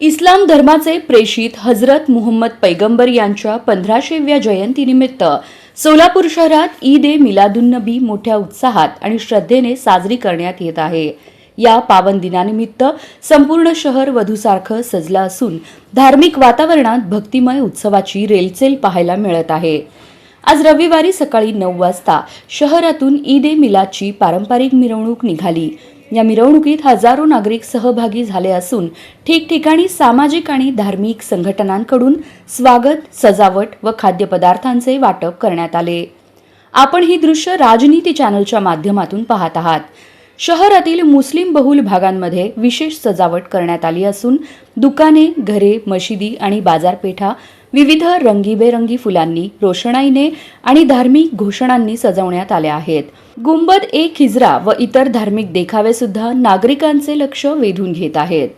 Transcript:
इस्लाम धर्माचे प्रेषित हजरत मुहम्मद पैगंबर यांच्या पंधराशेव्या जयंतीनिमित्त सोलापूर शहरात ईद ए मिलादुन्नबी मोठ्या उत्साहात आणि श्रद्धेने साजरी करण्यात येत आहे. या पावन दिनानिमित्त संपूर्ण शहर वधूसारखं सजलं असून धार्मिक वातावरणात भक्तिमय उत्सवाची रेलचेल पाहायला मिळत आहे. आज रविवारी सकाळी नऊ वाजता शहरातून ईद ए मिलादची पारंपरिक मिरवणूक निघाली. या मिरवणुकीत हजारो नागरिक सहभागी झाले असून ठिकठिकाणी सामाजिक आणि धार्मिक संघटनांकडून स्वागत सजावट व खाद्यपदार्थांचे वाटप करण्यात आले. आपण ही दृश्य राजनीती चॅनलच्या माध्यमातून पाहत आहात. शहरातील मुस्लिम बहुल भागांमध्ये विशेष सजावट करण्यात आली असून दुकाने घरे मशिदी आणि बाजारपेठा विविध रंगीबेरंगी फुलांनी रोषणाईने आणि धार्मिक घोषणांनी सजवण्यात आल्या आहेत. गुंबद ए खिजरा व इतर धार्मिक देखावे सुद्धा नागरिकांचे लक्ष वेधून घेत आहेत.